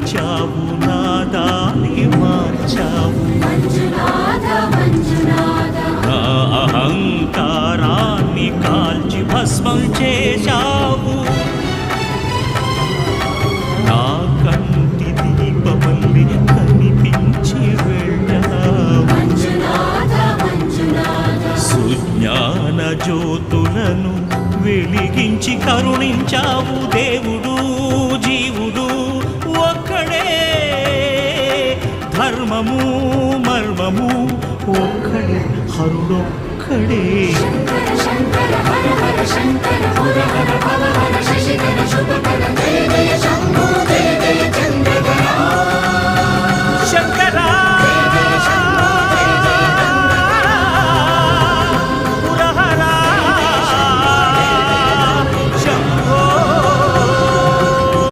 మార్చావు నా దారి మార్చావు. నా అహంకారాన్ని కాల్చి భస్మం చేశావు. నా కంటి దీపమల్లి కనిపించి వెళ్ళావు. సుజ్ఞాన జ్యోతులను వెలిగించి కరుణించావు దేవు ధర్మము మర్మము ఒక్కడే హరుడొక్కడే. శంకర శంకర హర హర శంకర హర హర